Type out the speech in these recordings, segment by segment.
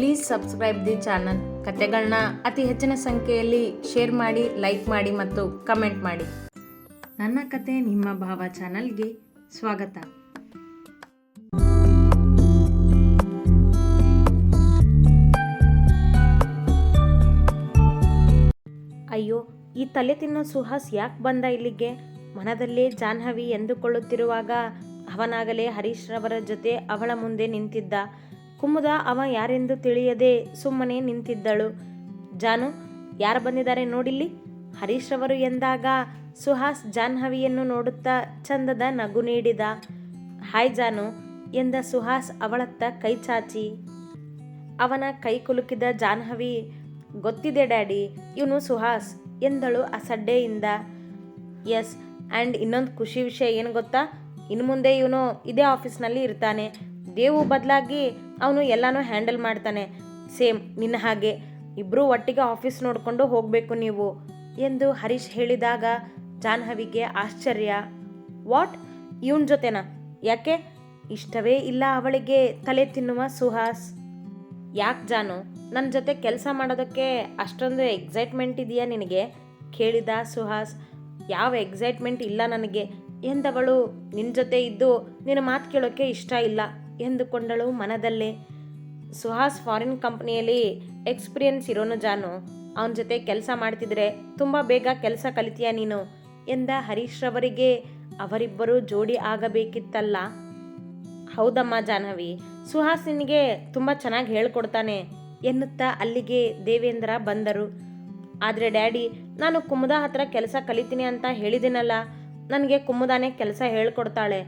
Please subscribe the channel ಕತೆಗಳನ್ನ ಅತಿ ಹೆಚ್ಚಿನ ಸಂಖ್ಯೆಯಲ್ಲಿ ಶೇರ್ ಮಾಡಿ ಲೈಕ್ ಮಾಡಿ ಮತ್ತು ಕಮೆಂಟ್ ಮಾಡಿ. ನನ್ನ ಕತೆ ನಿಮ್ಮ ಭಾವ ಚಾನಲ್ಗೆ ಸ್ವಾಗತ. ಅಯ್ಯೋ, ಈ ತಲೆ ತಿನ್ನೋ ಸುಹಾಸ್ ಯಾಕೆ ಬಂದ ಇಲ್ಲಿಗೆ? ಮನದಲ್ಲೇ ಜಾಹ್ನವಿ ಎಂದುಕೊಳ್ಳುತ್ತಿರುವಾಗ ಅವನಾಗಲೇ ಹರೀಶ್ರವರ ಜೊತೆ ಅವಳ ಮುಂದೆ ನಿಂತಿದ್ದ. ಕುಮುದ ಅವ ಯಾರೆಂದು ತಿಳಿಯದೆ ಸುಮ್ಮನೆ ನಿಂತಿದ್ದಳು. ಜಾನು, ಯಾರು ಬಂದಿದ್ದಾರೆ ನೋಡಿಲ್ಲಿ? ಹರೀಶ್ ರವರು ಎಂದಾಗ ಸುಹಾಸ್ ಜಾನ್ಹವಿಯನ್ನು ನೋಡುತ್ತಾ ಚಂದದ ನಗು ನೀಡಿದ. ಹಾಯ್ ಜಾನು, ಎಂದ ಸುಹಾಸ್ ಅವಳತ್ತ ಕೈ ಚಾಚಿ. ಅವನ ಕೈ ಕುಲುಕಿದ ಜಾನ್ಹವಿ ಗೊತ್ತಿದೆ ಡ್ಯಾಡಿ, ಇವನು ಸುಹಾಸ್ ಎಂದಳು ಅಸಡ್ಡೆಯಿಂದ. ಎಸ್, ಆ್ಯಂಡ್ ಇನ್ನೊಂದು ಖುಷಿ ವಿಷಯ ಏನು ಗೊತ್ತಾ? ಇನ್ನು ಮುಂದೆ ಇವನು ಇದೇ ಆಫೀಸ್ನಲ್ಲಿ ಇರ್ತಾನೆ. ದೇವು ಬದಲಾಗಿ ಅವನು ಎಲ್ಲನೂ ಹ್ಯಾಂಡಲ್ ಮಾಡ್ತಾನೆ. ಸೇಮ್ ನಿನ್ನ ಹಾಗೆ. ಇಬ್ಬರೂ ಒಟ್ಟಿಗೆ ಆಫೀಸ್ ನೋಡಿಕೊಂಡು ಹೋಗಬೇಕು ನೀವು ಎಂದು ಹರೀಶ್ ಹೇಳಿದಾಗ ಜಾಹ್ನವಿಗೆ ಆಶ್ಚರ್ಯ. ವಾಟ್? ಇವನ್ ಜೊತೆನಾ? ಯಾಕೆ? ಇಷ್ಟವೇ ಇಲ್ಲ ಅವಳಿಗೆ ತಲೆ ತಿನ್ನುವ ಸುಹಾಸ್. ಯಾಕೆ ಜಾನು? ನನ್ನ ಜೊತೆ ಕೆಲಸ ಮಾಡೋದಕ್ಕೆ ಅಷ್ಟೊಂದು ಎಕ್ಸೈಟ್ಮೆಂಟ್ ಇದೆಯಾ ನಿನಗೆ? ಕೇಳಿದ ಸುಹಾಸ್. ಯಾವ ಎಕ್ಸೈಟ್ಮೆಂಟ್ ಇಲ್ಲ ನನಗೆ ಎಂದವಳು ನಿನ್ನ ಜೊತೆ ಇದ್ದು ನಿನ್ನ ಮಾತು ಕೇಳೋಕ್ಕೆ ಇಷ್ಟ ಇಲ್ಲ. ಎಂದುಕೊಂಡಳು ಮನದಲ್ಲೇ. ಸುಹಾಸ್ ಫಾರಿನ್ ಕಂಪ್ನಿಯಲ್ಲಿ ಎಕ್ಸ್ಪೀರಿಯನ್ಸ್ ಇರೋನು ಜಾನು. ಅವನ ಜೊತೆ ಕೆಲಸ ಮಾಡ್ತಿದ್ರೆ ತುಂಬ ಬೇಗ ಕೆಲಸ ಕಲಿತೀಯ ನೀನು? ಎಂದ ಹರೀಶ್ ರವರಿಗೆ. ಅವರಿಬ್ಬರು ಜೋಡಿ ಆಗಬೇಕಿತ್ತಲ್ಲ? ಹೌದಮ್ಮ ಜಾಹ್ನವಿ, ಸುಹಾಸ್ ನಿನಗೆ ತುಂಬ ಚೆನ್ನಾಗಿ ಹೇಳ್ಕೊಡ್ತಾನೆ ಎನ್ನುತ್ತಾ ಅಲ್ಲಿಗೆ ದೇವೇಂದ್ರ ಬಂದರು. ಆದರೆ ಡ್ಯಾಡಿ, ನಾನು ಕುಮುದ ಹತ್ರ ಕೆಲಸ ಕಲಿತೀನಿ ಅಂತ ಹೇಳಿದಿನಲ್ಲ, ನನಗೆ ಕುಮುದಾನೇ ಕೆಲಸ ಹೇಳ್ಕೊಡ್ತಾಳೆ.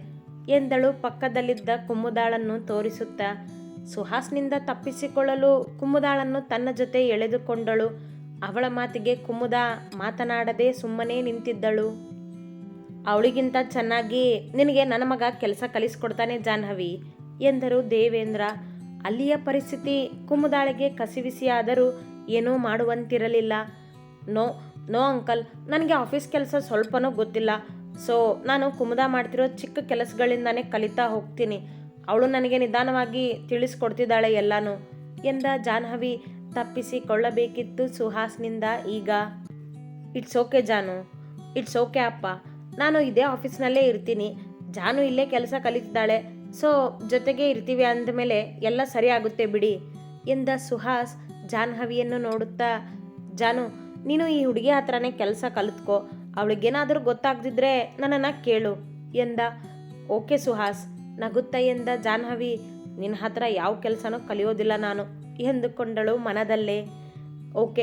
ಎಂದಳು ಪಕ್ಕದಲ್ಲಿದ್ದ ಕುಮುದಾಳನ್ನು ತೋರಿಸುತ್ತಾ. ಸುಹಾಸ್ನಿಂದ ತಪ್ಪಿಸಿಕೊಳ್ಳಲು ಕುಮುದಾಳನ್ನು ತನ್ನ ಜೊತೆ ಎಳೆದುಕೊಂಡಳು. ಅವಳ ಮಾತಿಗೆ ಕುಮುದ ಮಾತನಾಡದೆ ಸುಮ್ಮನೆ ನಿಂತಿದ್ದಳು. ಅವಳಿಗಿಂತ ಚೆನ್ನಾಗಿ ನಿನಗೆ ನನ್ನ ಮಗ ಕೆಲಸ ಕಲಿಸಿಕೊಡ್ತಾನೆ ಜಾಹ್ನವಿ, ಎಂದರು ದೇವೇಂದ್ರ. ಅಲ್ಲಿಯ ಪರಿಸ್ಥಿತಿ ಕುಮುದಾಳಿಗೆ ಕಸಿವಿಸಿಯಾದರೂ ಏನೂ ಮಾಡುವಂತಿರಲಿಲ್ಲ. ನೋ ನೋ ಅಂಕಲ್, ನನಗೆ ಆಫೀಸ್ ಕೆಲಸ ಸ್ವಲ್ಪನೂ ಗೊತ್ತಿಲ್ಲ. ಸೊ ನಾನು ಕುಮುದ ಮಾಡ್ತಿರೋ ಚಿಕ್ಕ ಕೆಲಸಗಳಿಂದಾನೇ ಕಲಿತಾ ಹೋಗ್ತೀನಿ. ಅವಳು ನನಗೆ ನಿಧಾನವಾಗಿ ತಿಳಿಸ್ಕೊಡ್ತಿದ್ದಾಳೆ ಎಲ್ಲಾನು. ಎಂದ ಜಾಹ್ನವಿ ತಪ್ಪಿಸಿಕೊಳ್ಳಬೇಕಿತ್ತು ಸುಹಾಸ್ನಿಂದ ಈಗ. It's okay Janu. It's okay ಅಪ್ಪ. ನಾನು ಇದೇ ಆಫೀಸ್ನಲ್ಲೇ ಇರ್ತೀನಿ. ಜಾನು ಇಲ್ಲೇ ಕೆಲಸ ಕಲಿತಿದ್ದಾಳೆ. ಸೊ ಜೊತೆಗೆ ಇರ್ತೀವಿ ಅಂದಮೇಲೆ ಎಲ್ಲ ಸರಿ ಆಗುತ್ತೆ ಬಿಡಿ, ಎಂದ ಸುಹಾಸ್ ಜಾನ್ಹವಿಯನ್ನು ನೋಡುತ್ತಾ. ಜಾನು, ನೀನು ಈ ಹುಡುಗಿ ಹತ್ರನೇ ಕೆಲಸ ಕಲಿತ್ಕೋ. ಅವಳಿಗೇನಾದರೂ ಗೊತ್ತಾಗ್ದಿದ್ರೆ ನನ್ನನ್ನು ಕೇಳು ಎಂದ. ಓಕೆ ಸುಹಾಸ್, ನಗುತ್ತ ಎಂದ ಜಾಹ್ನವಿ, ನಿನ್ನ ಹತ್ರ ಯಾವ ಕೆಲಸನೂ ಕಲಿಯೋದಿಲ್ಲ ನಾನು ಎಂದುಕೊಂಡಳು ಮನದಲ್ಲೇ. ಓಕೆ,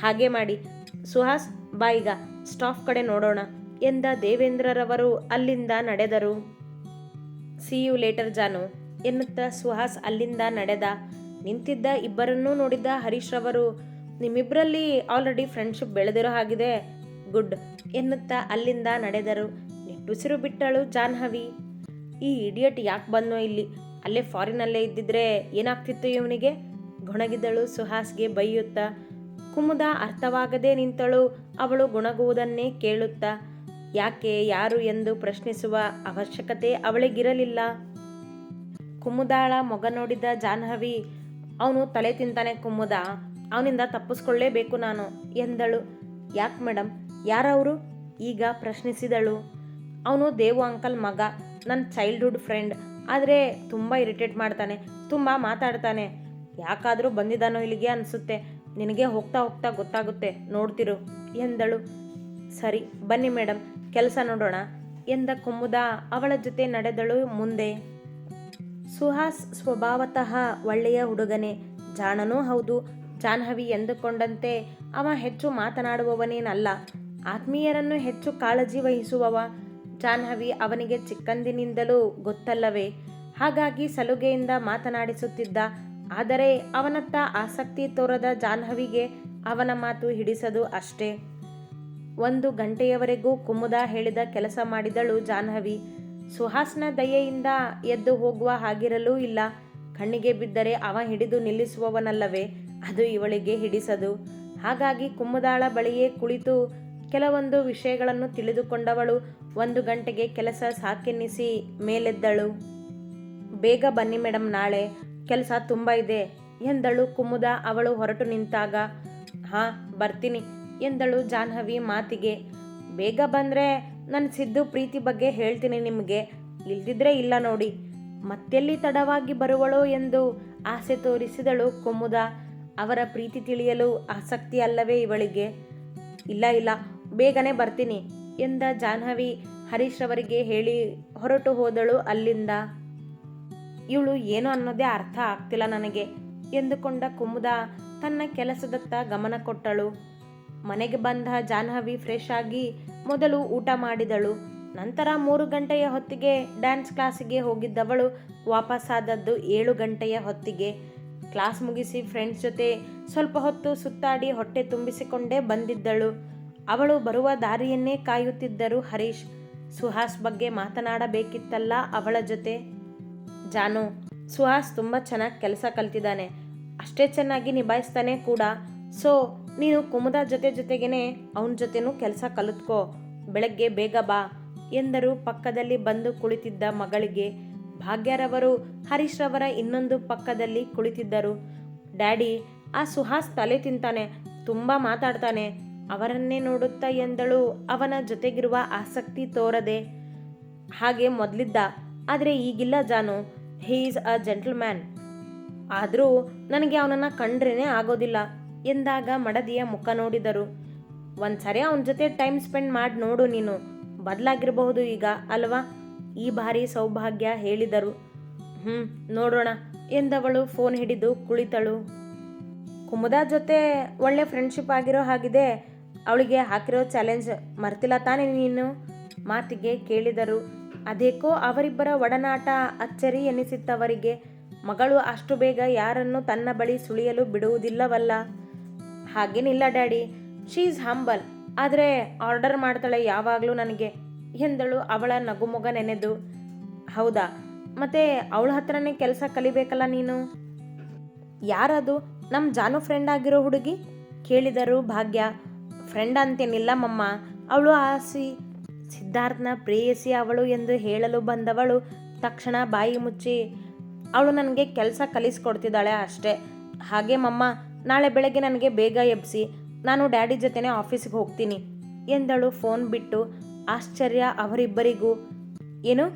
ಹಾಗೆ ಮಾಡಿ. ಸುಹಾಸ್ ಬಾಯಿಗ ಸ್ಟಾಫ್ ಕಡೆ ನೋಡೋಣ ಎಂದ ದೇವೇಂದ್ರರವರು ಅಲ್ಲಿಂದ ನಡೆದರು. ಸಿ ಯು ಲೇಟರ್ ಜಾನು ಎನ್ನುತ್ತಾ ಸುಹಾಸ್ ಅಲ್ಲಿಂದ ನಡೆದ. ನಿಂತಿದ್ದ ಇಬ್ಬರನ್ನೂ ನೋಡಿದ ಹರೀಶ್ ರವರು ನಿಮ್ಮಿಬ್ಬರಲ್ಲಿ ಆಲ್ರೆಡಿ ಫ್ರೆಂಡ್ಶಿಪ್ ಬೆಳೆದಿರೋ ಹಾಗಿದೆ. ಗುಡ್ ಎನ್ನುತ್ತಾ ಅಲ್ಲಿಂದ ನಡೆದರು. ನೆಟ್ಟುಸಿರು ಬಿಟ್ಟಳು ಜಾಹ್ನವಿ. ಈ ಇಡಿಯಟ್ ಯಾಕೆ ಬಂದೋ ಇಲ್ಲಿ? ಅಲ್ಲೇ ಫಾರಿನಲ್ಲೇ ಇದ್ದಿದ್ರೆ ಏನಾಗ್ತಿತ್ತು ಇವನಿಗೆ? ಗೊಣಗಿದಳು ಸುಹಾಸ್ಗೆ ಬೈಯುತ್ತಾ. ಕುಮುದ ಅರ್ಥವಾಗದೇ ನಿಂತಳು. ಅವಳು ಗುಣಗುವುದನ್ನೇ ಕೇಳುತ್ತಾ. ಯಾಕೆ, ಯಾರು ಎಂದು ಪ್ರಶ್ನಿಸುವ ಅವಶ್ಯಕತೆ ಅವಳಿಗಿರಲಿಲ್ಲ. ಕುಮುದಾಳ ಮೊಗ ನೋಡಿದ ಜಾಹ್ನವಿ, ಅವನು ತಲೆ ತಿಂತಾನೆ ಕುಮುದ. ಅವನಿಂದ ತಪ್ಪಿಸ್ಕೊಳ್ಳೇಬೇಕು ನಾನು, ಎಂದಳು. ಯಾಕೆ ಮೇಡಮ್ ಯಾರವರು? ಈಗ ಪ್ರಶ್ನಿಸಿದಳು. ಅವನು ದೇವು ಅಂಕಲ್ ಮಗ ನನ್ನ ಚೈಲ್ಡ್ಹುಡ್ ಫ್ರೆಂಡ್ ಆದರೆ ತುಂಬ ಇರಿಟೇಟ್ ಮಾಡ್ತಾನೆ, ತುಂಬ ಮಾತಾಡ್ತಾನೆ. ಯಾಕಾದರೂ ಬಂದಿದ್ದಾನೋ ಇಲ್ಲಿಗೆ ಅನಿಸುತ್ತೆ. ನಿನಗೆ ಹೋಗ್ತಾ ಹೋಗ್ತಾ ಗೊತ್ತಾಗುತ್ತೆ, ನೋಡ್ತಿರು, ಎಂದಳು. ಸರಿ, ಬನ್ನಿ ಮೇಡಮ್ ಕೆಲಸ ನೋಡೋಣ, ಎಂದ ಕುಮುದ ಅವಳ ಜೊತೆ ನಡೆದಳು ಮುಂದೆ. ಸುಹಾಸ್ ಸ್ವಭಾವತಃ ಒಳ್ಳೆಯ ಹುಡುಗನೇ, ಜಾಣನೂ ಹೌದು. ಜಾಹ್ನವಿ ಎಂದುಕೊಂಡಂತೆ ಅವ ಹೆಚ್ಚು ಮಾತನಾಡುವವನೇನಲ್ಲ. ಆತ್ಮೀಯರನ್ನು ಹೆಚ್ಚು ಕಾಳಜಿ ವಹಿಸುವವ ಜಾಹ್ನವಿ ಅವನಿಗೆ ಚಿಕ್ಕಂದಿನಿಂದಲೂ ಗೊತ್ತಲ್ಲವೇ? ಹಾಗಾಗಿ ಸಲುಗೆಯಿಂದ ಮಾತನಾಡಿಸುತ್ತಿದ್ದ, ಆದರೆ ಅವನತ್ತ ಆಸಕ್ತಿ ತೋರದ ಜಾಹ್ನವಿಗೆ ಅವನ ಮಾತು ಹಿಡಿಸದು ಅಷ್ಟೇ. ಒಂದು ಗಂಟೆಯವರೆಗೂ ಕುಮುದ ಹೇಳಿದ ಕೆಲಸ ಮಾಡಿದಳು ಜಾಹ್ನವಿ. ಸುಹಾಸ್ನ ದಯೆಯಿಂದ ಎದ್ದು ಹೋಗುವ ಹಾಗಿರಲೂ ಇಲ್ಲ. ಕಣ್ಣಿಗೆ ಬಿದ್ದರೆ ಅವ ಹಿಡಿದು ನಿಲ್ಲಿಸುವವನಲ್ಲವೇ? ಅದು ಇವಳಿಗೆ ಹಿಡಿಸದು. ಹಾಗಾಗಿ ಕುಮ್ಮುದಾಳ ಬಳಿಯೇ ಕುಳಿತು ಕೆಲವೊಂದು ವಿಷಯಗಳನ್ನು ತಿಳಿದುಕೊಂಡವಳು. ಒಂದು ಗಂಟೆಗೆ ಕೆಲಸ ಸಾಕೆನ್ನಿಸಿ ಮೇಲೆದ್ದಳು. ಬೇಗ ಬನ್ನಿ ಮೇಡಮ್ ನಾಳೆ, ಕೆಲಸ ತುಂಬ ಇದೆ ಎಂದಳು ಕುಮುದ. ಅವಳು ಹೊರಟು ನಿಂತಾಗ, ಹಾ, ಬರ್ತೀನಿ ಎಂದಳು ಜಾಹ್ನವಿ ಮಾತಿಗೆ. ಬೇಗ ಬಂದರೆ ನನ್ನ ಸಿದ್ದು ಪ್ರೀತಿ ಬಗ್ಗೆ ಹೇಳ್ತೀನಿ ನಿಮಗೆ. ಇಲ್ದಿದ್ರೆ ಇಲ್ಲ ನೋಡಿ. ಮತ್ತೆಲ್ಲಿ ತಡವಾಗಿ ಬರುವಳು ಎಂದು ಆಸೆ ತೋರಿಸಿದಳು ಕುಮುದ. ಅವರ ಪ್ರೀತಿ ತಿಳಿಯಲು ಆಸಕ್ತಿ ಅಲ್ಲವೇ ಇವಳಿಗೆ. ಇಲ್ಲ ಇಲ್ಲ ಬೇಗನೆ ಬರ್ತೀನಿ ಎಂದ ಜಾಹ್ನವಿ ಹರೀಶ್ ಅವರಿಗೆ ಹೇಳಿ ಹೊರಟು ಹೋದಳು ಅಲ್ಲಿಂದ. ಇವಳು ಏನು ಅನ್ನೋದೇ ಅರ್ಥ ಆಗ್ತಿಲ್ಲ ನನಗೆ ಎಂದುಕೊಂಡ ಕುಮುದ ತನ್ನ ಕೆಲಸದತ್ತ ಗಮನ ಕೊಟ್ಟಳು. ಮನೆಗೆ ಬಂದ ಜಾಹ್ನವಿ ಫ್ರೆಶ್ ಆಗಿ ಮೊದಲು ಊಟ ಮಾಡಿದಳು. ನಂತರ ಮೂರು ಗಂಟೆಯ ಹೊತ್ತಿಗೆ ಡ್ಯಾನ್ಸ್ ಕ್ಲಾಸಿಗೆ ಹೋಗಿದ್ದವಳು ವಾಪಸ್ಸಾದದ್ದು ಏಳು ಗಂಟೆಯ ಹೊತ್ತಿಗೆ. ಕ್ಲಾಸ್ ಮುಗಿಸಿ ಫ್ರೆಂಡ್ಸ್ ಜೊತೆ ಸ್ವಲ್ಪ ಹೊತ್ತು ಸುತ್ತಾಡಿ ಹೊಟ್ಟೆ ತುಂಬಿಸಿಕೊಂಡೇ ಬಂದಿದ್ದಳು. ಅವಳು ಬರುವ ದಾರಿಯನ್ನೇ ಕಾಯುತ್ತಿದ್ದರು ಹರೀಶ್ ಸುಹಾಸ್ ಬಗ್ಗೆ ಮಾತನಾಡಬೇಕಿತ್ತಲ್ಲ ಅವಳ ಜೊತೆ? ಜಾನು, ಸುಹಾಸ್ ತುಂಬ ಚೆನ್ನಾಗಿ ಕೆಲಸ ಕಲ್ತಿದ್ದಾನೆ. ಅಷ್ಟೇ ಚೆನ್ನಾಗಿ ನಿಭಾಯಿಸ್ತಾನೆ ಕೂಡ. ಸೊ, ನೀನು ಕುಮುದ ಜೊತೆ ಜೊತೆಗೇನೆ ಅವನ ಜೊತೆನೂ ಕೆಲಸ ಕಲಿತ್ಕೋ. ಬೆಳಗ್ಗೆ ಬೇಗ ಬಾ ಎಂದರು ಪಕ್ಕದಲ್ಲಿ ಬಂದು ಕುಳಿತಿದ್ದ ಮಗಳಿಗೆ. ಭಾಗ್ಯರವರು ಹರೀಶ್ ರವರ ಇನ್ನೊಂದು ಪಕ್ಕದಲ್ಲಿ ಕುಳಿತಿದ್ದರು. ಡ್ಯಾಡಿ, ಆ ಸುಹಾಸ್ ತಲೆ ತಿಂತಾನೆ, ತುಂಬ ಮಾತಾಡ್ತಾನೆ. ಅವರನ್ನೇ ನೋಡುತ್ತಾ ಎಂದಳು. ಅವನ ಜೊತೆಗಿರುವ ಆಸಕ್ತಿ ತೋರದೆ ಹಾಗೆ ಮೊದಲಿದ್ದ. ಆದರೆ ಈಗಿಲ್ಲ ಜಾನು. ಹೀ ಈಸ್ ಅ ಜೆಂಟಲ್ಮ್ಯಾನ್ ಆದರೂ ನನಗೆ ಅವನನ್ನು ಕಂಡ್ರೇನೆ ಆಗೋದಿಲ್ಲ ಎಂದಾಗ ಮಡದಿಯ ಮುಖ ನೋಡಿದರು. ಒಂದ್ಸರಿ ಅವನ ಜೊತೆ ಟೈಮ್ ಸ್ಪೆಂಡ್ ಮಾಡಿ ನೋಡು ನೀನು. ಬದಲಾಗಿರಬಹುದು ಈಗ, ಅಲ್ವಾ? ಈ ಬಾರಿ ಸೌಭಾಗ್ಯ ಹೇಳಿದರು. ಹ್ಞೂ ನೋಡೋಣ ಎಂದವಳು ಫೋನ್ ಹಿಡಿದು ಕುಳಿತಳು. ಕುಮುದ ಜೊತೆ ಒಳ್ಳೆ ಫ್ರೆಂಡ್ಶಿಪ್ ಆಗಿರೋ ಹಾಗಿದೆ. ಅವಳಿಗೆ ಹಾಕಿರೋ ಚಾಲೆಂಜ್ ಮರ್ತಿಲ್ಲ ತಾನೇ ನೀನು? ಮಾತಿಗೆ ಕೇಳಿದರು. ಅದೇಕೋ ಅವರಿಬ್ಬರ ಒಡನಾಟ ಅಚ್ಚರಿ ಎನಿಸಿತ್ತವರಿಗೆ. ಮಗಳು ಅಷ್ಟು ಬೇಗ ಯಾರನ್ನು ತನ್ನ ಬಳಿ ಸುಳಿಯಲು ಬಿಡುವುದಿಲ್ಲವಲ್ಲ. ಹಾಗೇನಿಲ್ಲ ಡ್ಯಾಡಿ. ಶೀ ಈಸ್ ಹಂಬಲ್ ಆದರೆ ಆರ್ಡರ್ ಮಾಡ್ತಾಳೆ ಯಾವಾಗಲೂ ನನಗೆ ಎಂದಳು ಅವಳ ನಗುಮೊಗ ನೆನೆದು. ಹೌದಾ? ಮತ್ತೆ ಅವಳ ಹತ್ರನೇ ಕೆಲಸ ಕಲಿಬೇಕಲ್ಲ ನೀನು? ಯಾರದು? ನಮ್ಮ ಜಾನು ಫ್ರೆಂಡ್ ಆಗಿರೋ ಹುಡುಗಿ? ಕೇಳಿದರು ಭಾಗ್ಯ. ಫ್ರೆಂಡ್ ಅಂತೇನಿಲ್ಲ ಮಮ್ಮ. ಅವಳು ಆಸಿ, ಸಿದ್ಧಾರ್ಥನ ಪ್ರೇಯಸಿ ಅವಳು ಎಂದು ಹೇಳಲು ಬಂದವಳು ತಕ್ಷಣ ಬಾಯಿ ಮುಚ್ಚಿ, ಅವಳು ನನಗೆ ಕೆಲಸ ಕಲಿಸ್ಕೊಡ್ತಿದ್ದಾಳೆ ಅಷ್ಟೇ. ಹಾಗೆ ಮಮ್ಮ, ನಾಳೆ ಬೆಳಗ್ಗೆ ನನಗೆ ಬೇಗ ಎಬ್ಸಿ, ನಾನು ಡ್ಯಾಡಿ ಜೊತೆನೇ ಆಫೀಸ್ಗೆ ಹೋಗ್ತೀನಿ ಎಂದಳು ಫೋನ್ ಬಿಟ್ಟು. ಆಶ್ಚರ್ಯ ಅವರಿಬ್ಬರಿಗೂ. ಏನು,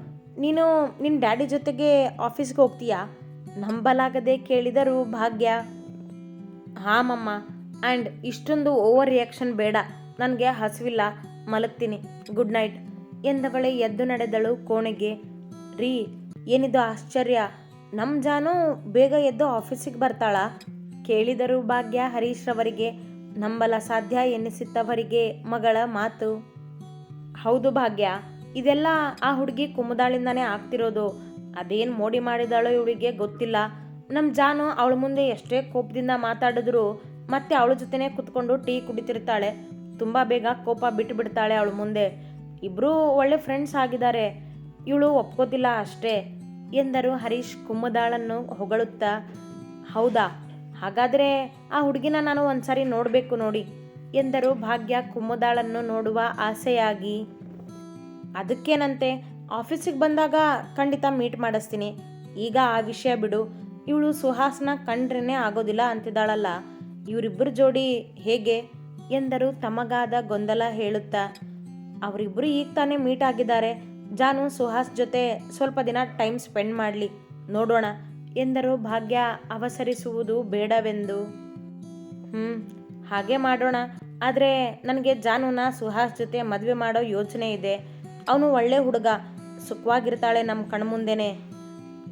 ನೀನು ನಿನ್ನ ಡ್ಯಾಡಿ ಜೊತೆಗೆ ಆಫೀಸ್ಗೆ ಹೋಗ್ತೀಯಾ? ನಂಬಲಾಗದೆ ಕೇಳಿದರು ಭಾಗ್ಯ. ಹಾಂ ಮಮ್ಮ. ಆ್ಯಂಡ್ ಇಷ್ಟೊಂದು ಓವರ್ ರಿಯಾಕ್ಷನ್ ಬೇಡ. ನನಗೆ ಹಸಿವಿಲ್ಲ. ಮಲಗ್ತೀನಿ. Good night. ಎಂದವಳೆ ಎದ್ದು ನಡೆದಳು ಕೋಣೆಗೆ. ರೀ, ಏನಿದು ಆಶ್ಚರ್ಯ? ನಮ್ಮ ಜಾನು ಬೇಗ ಎದ್ದು ಆಫೀಸಿಗೆ ಬರ್ತಾಳ? ಕೇಳಿದರು ಭಾಗ್ಯ ಹರೀಶ್ ರವರಿಗೆ. ನಂಬಲ ಸಾಧ್ಯ ಎನ್ನಿಸಿತ್ತವರಿಗೆ ಮಗಳ ಮಾತು. ಹೌದು ಭಾಗ್ಯ. ಇದೆಲ್ಲ ಆ ಹುಡುಗಿ ಕುಮುದಾಳಿಂದಾನೇ ಆಗ್ತಿರೋದು. ಅದೇನು ಮೋಡಿ ಮಾಡಿದಾಳೋ ಇವಳಿಗೆ ಗೊತ್ತಿಲ್ಲ. ನಮ್ಮ ಜಾನು ಅವಳ ಮುಂದೆ ಎಷ್ಟೇ ಕೋಪದಿಂದ ಮಾತಾಡಿದ್ರು ಮತ್ತೆ ಅವಳ ಜೊತೆನೇ ಕುತ್ಕೊಂಡು ಟೀ ಕುಡಿತಿರ್ತಾಳೆ. ತುಂಬ ಬೇಗ ಕೋಪ ಬಿಟ್ಟು ಬಿಡ್ತಾಳೆ ಅವಳು ಮುಂದೆ. ಇಬ್ಬರೂ ಒಳ್ಳೆ ಫ್ರೆಂಡ್ಸ್ ಆಗಿದ್ದಾರೆ. ಇವಳು ಒಪ್ಕೋತಿಲ್ಲ ಅಷ್ಟೇ ಎಂದರು ಹರೀಶ್ ಕುಮ್ಮದಾಳನ್ನು ಹೊಗಳುತ್ತಾ. ಹೌದಾ? ಹಾಗಾದರೆ ಆ ಹುಡುಗಿನ ನಾನು ಒಂದ್ಸರಿ ನೋಡಬೇಕು ನೋಡಿ ಎಂದರು ಭಾಗ್ಯ ಕುಮ್ಮದಾಳನ್ನು ನೋಡುವ ಆಸೆಯಾಗಿ. ಅದಕ್ಕೇನಂತೆ, ಆಫೀಸಿಗೆ ಬಂದಾಗ ಖಂಡಿತ ಮೀಟ್ ಮಾಡಿಸ್ತೀನಿ. ಈಗ ಆ ವಿಷಯ ಬಿಡು. ಇವಳು ಸುಹಾಸ್ನ ಕಂಡ್ರೇ ಆಗೋದಿಲ್ಲ ಅಂತಿದ್ದಾಳಲ್ಲ. ಇವರಿಬ್ಬರ ಜೋಡಿ ಹೇಗೆ? ಎಂದರು ತಮಗಾದ ಗೊಂದಲ ಹೇಳುತ್ತಾ, ಅವರಿಬ್ಬರು ಈಗ ತಾನೇ ಮೀಟ್ ಆಗಿದ್ದಾರೆ. ಜಾನು ಸುಹಾಸ್ ಜೊತೆ ಸ್ವಲ್ಪ ದಿನ ಟೈಮ್ ಸ್ಪೆಂಡ್ ಮಾಡಲಿ, ನೋಡೋಣ ಎಂದರು. ಭಾಗ್ಯ, ಅವಸರಿಸುವುದು ಬೇಡವೆಂದು. ಹ್ಞೂ ಹಾಗೆ ಮಾಡೋಣ. ಆದರೆ ನನಗೆ ಜಾನುನ ಸುಹಾಸ್ ಜೊತೆ ಮದುವೆ ಮಾಡೋ ಯೋಚನೆ ಇದೆ. ಅವನು ಒಳ್ಳೆ ಹುಡುಗ, ಸುಖವಾಗಿರ್ತಾಳೆ ನಮ್ಮ ಕಣ್ಮುಂದೆನೆ.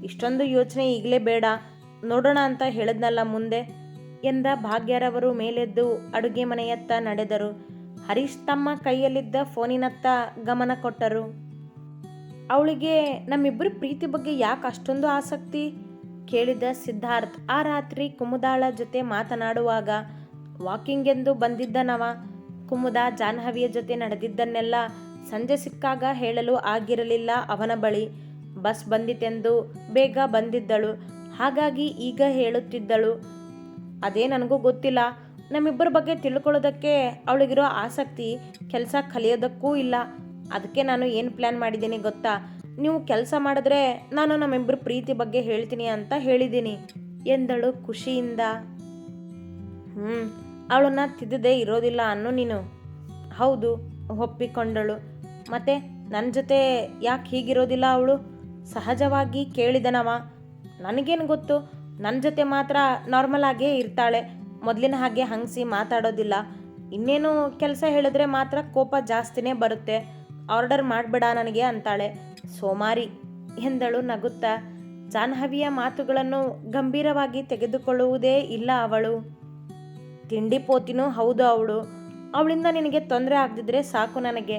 ಇಷ್ಟೊಂದು ಯೋಚನೆ ಈಗಲೇ ಬೇಡ, ನೋಡೋಣ ಅಂತ ಹೇಳಿದ್ನಲ್ಲ ಮುಂದೆ. ಎಂದ ಭಾಗ್ಯರವರು ಮೇಲೆದ್ದು ಅಡುಗೆ ಮನೆಯತ್ತ ನಡೆದರು. ಹರೀಶ್ ತಮ್ಮ ಕೈಯಲ್ಲಿದ್ದ ಫೋನಿನತ್ತ ಗಮನ ಕೊಟ್ಟರು. ಅವಳಿಗೆ ನಮ್ಮಿಬ್ಬರ ಪ್ರೀತಿ ಬಗ್ಗೆ ಯಾಕೆ ಅಷ್ಟೊಂದು ಆಸಕ್ತಿ? ಕೇಳಿದ ಸಿದ್ಧಾರ್ಥ್ ಆ ರಾತ್ರಿ ಕುಮುದಾಳ ಜೊತೆ ಮಾತನಾಡುವಾಗ ವಾಕಿಂಗ್ ಎಂದು ಬಂದಿದ್ದನವ. ಕುಮುದ ಜಾಹ್ನವಿಯ ಜೊತೆ ನಡೆದಿದ್ದನ್ನೆಲ್ಲ ಸಂಜೆ ಸಿಕ್ಕಾಗ ಹೇಳಲು ಆಗಿರಲಿಲ್ಲ ಅವನ ಬಳಿ. ಬಸ್ ಬಂದಿತೆಂದು ಬೇಗ ಬಂದಿದ್ದಳು. ಹಾಗಾಗಿ ಈಗ ಹೇಳುತ್ತಿದ್ದಳು. ಅದೇ ನನಗೂ ಗೊತ್ತಿಲ್ಲ. ನಮ್ಮಿಬ್ಬರ ಬಗ್ಗೆ ತಿಳ್ಕೊಳ್ಳೋದಕ್ಕೆ ಅವಳಿಗಿರೋ ಆಸಕ್ತಿ, ಕೆಲಸ ಕಲಿಯೋದಕ್ಕೂ ಇಲ್ಲ. ಅದಕ್ಕೆ ನಾನು ಏನು ಪ್ಲ್ಯಾನ್ ಮಾಡಿದ್ದೀನಿ ಗೊತ್ತಾ? ನೀವು ಕೆಲಸ ಮಾಡಿದ್ರೆ ನಾನು ನಮ್ಮಿಬ್ಬರ ಪ್ರೀತಿ ಬಗ್ಗೆ ಹೇಳ್ತೀನಿ ಅಂತ ಹೇಳಿದ್ದೀನಿ, ಎಂದಳು ಖುಷಿಯಿಂದ. ಹ್ಞೂ ಅವಳನ್ನ ತಿದ್ದದೇ ಇರೋದಿಲ್ಲ ಅನ್ನು ನೀನು. ಹೌದು, ಒಪ್ಪಿಕೊಂಡಳು. ಮತ್ತೆ ನನ್ನ ಜೊತೆ ಯಾಕೆ ಹೀಗಿರೋದಿಲ್ಲ ಅವಳು? ಸಹಜವಾಗಿ ಕೇಳಿದನವ. ನನಗೇನು ಗೊತ್ತು? ನನ್ನ ಜೊತೆ ಮಾತ್ರ ನಾರ್ಮಲ್ ಆಗೇ ಇರ್ತಾಳೆ. ಮೊದಲಿನ ಹಾಗೆ ಹಂಗಸಿ ಮಾತಾಡೋದಿಲ್ಲ. ಇನ್ನೇನು ಕೆಲಸ ಹೇಳಿದ್ರೆ ಮಾತ್ರ ಕೋಪ ಜಾಸ್ತಿನೇ ಬರುತ್ತೆ. ಆರ್ಡರ್ ಮಾಡಬೇಡ ನನಗೆ ಅಂತಾಳೆ. ಸೋಮಾರಿ, ಎಂದಳು ನಗುತ್ತಾ. ಜಾಹ್ನವಿಯ ಮಾತುಗಳನ್ನು ಗಂಭೀರವಾಗಿ ತೆಗೆದುಕೊಳ್ಳುವುದೇ ಇಲ್ಲ ಅವಳು. ತಿಂಡಿ ಪೋತಿನೂ ಹೌದು ಅವಳು. ಅವಳಿಂದ ನಿನಗೆ ತೊಂದರೆ ಆಗದಿದ್ರೆ ಸಾಕು ನನಗೆ.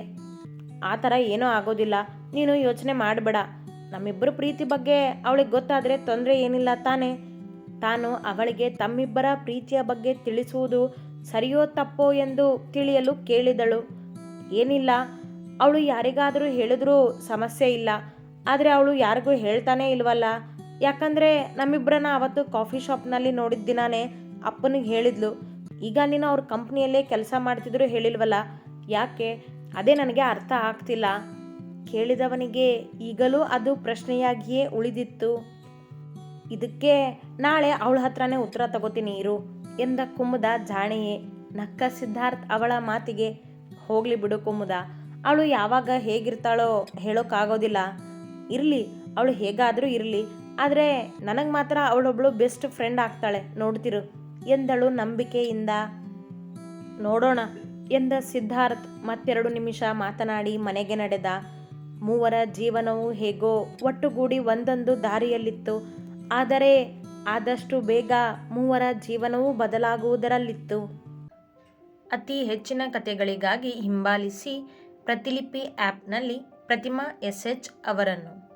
ಆ ಥರ ಏನೂ ಆಗೋದಿಲ್ಲ. ನೀನು ಯೋಚನೆ ಮಾಡಬೇಡ. ನಮ್ಮಿಬ್ಬರ ಪ್ರೀತಿ ಬಗ್ಗೆ ಅವಳಿಗೆ ಗೊತ್ತಾದರೆ ತೊಂದರೆ ಏನಿಲ್ಲ ತಾನೇ. ತಾನು ಅವಳಿಗೆ ತಮ್ಮಿಬ್ಬರ ಪ್ರೀತಿಯ ಬಗ್ಗೆ ತಿಳಿಸುವುದು ಸರಿಯೋ ತಪ್ಪೋ ಎಂದು ತಿಳಿಯಲು ಕೇಳಿದಳು. ಏನಿಲ್ಲ, ಅವಳು ಯಾರಿಗಾದರೂ ಹೇಳಿದ್ರೂ ಸಮಸ್ಯೆ ಇಲ್ಲ. ಆದರೆ ಅವಳು ಯಾರಿಗೂ ಹೇಳ್ತಾನೇ ಇಲ್ವಲ್ಲ? ಯಾಕಂದರೆ ನಮ್ಮಿಬ್ಬರನ್ನ ಅವತ್ತು ಕಾಫಿ ಶಾಪ್ನಲ್ಲಿ ನೋಡಿದ ದಿನಾನೇ ಅಪ್ಪನಿಗೆ ಹೇಳಿದ್ಲು. ಈಗ ನೀನು ಅವ್ರ ಕಂಪ್ನಿಯಲ್ಲೇ ಕೆಲಸ ಮಾಡ್ತಿದ್ರು ಹೇಳಿಲ್ವಲ್ಲ? ಯಾಕೆ? ಅದೇ ನನಗೆ ಅರ್ಥ ಆಗ್ತಿಲ್ಲ. ಕೇಳಿದವನಿಗೆ ಈಗಲೂ ಅದು ಪ್ರಶ್ನೆಯಾಗಿಯೇ ಉಳಿದಿತ್ತು. ಇದಕ್ಕೆ ನಾಳೆ ಅವಳ ಹತ್ರನೇ ಉತ್ತರ ತಗೋತೀನಿ, ಇರು ಎಂದ ಕುಮ್ಮುದ ಜಾಣೆಯೇ. ನಕ್ಕ ಸಿದ್ಧಾರ್ಥ್ ಅವಳ ಮಾತಿಗೆ, ಹೋಗ್ಲಿ ಬಿಡು ಕುಮುದ, ಅವಳು ಯಾವಾಗ ಹೇಗಿರ್ತಾಳೋ ಹೇಳೋಕ್ಕಾಗೋದಿಲ್ಲ ಇರಲಿ, ಅವಳು ಹೇಗಾದರೂ ಇರಲಿ, ಆದರೆ ನನಗೆ ಮಾತ್ರ ಅವಳೊಬ್ಳು ಬೆಸ್ಟ್ ಫ್ರೆಂಡ್ ಆಗ್ತಾಳೆ, ನೋಡ್ತಿರು ಎಂದಳು ನಂಬಿಕೆಯಿಂದ. ನೋಡೋಣ ಎಂದ ಸಿದ್ಧಾರ್ಥ್ ಮತ್ತೆರಡು ನಿಮಿಷ ಮಾತನಾಡಿ ಮನೆಗೆ ನಡೆದ. ಮೂವರ ಜೀವನವು ಹೇಗೋ ಒಟ್ಟುಗೂಡಿ ಒಂದೊಂದು ದಾರಿಯಲ್ಲಿತ್ತು. ಆದರೆ ಆದಷ್ಟು ಬೇಗ ಮೂವರ ಜೀವನವೂ ಬದಲಾಗುವುದರಲ್ಲಿತ್ತು. ಅತಿ ಹೆಚ್ಚಿನ ಕಥೆಗಳಿಗಾಗಿ ಹಿಂಬಾಲಿಸಿ ಪ್ರತಿಲಿಪಿ ಆ್ಯಪ್ನಲ್ಲಿ ಪ್ರತಿಮಾ ಎಸ್ ಎಚ್ ಅವರನ್ನು.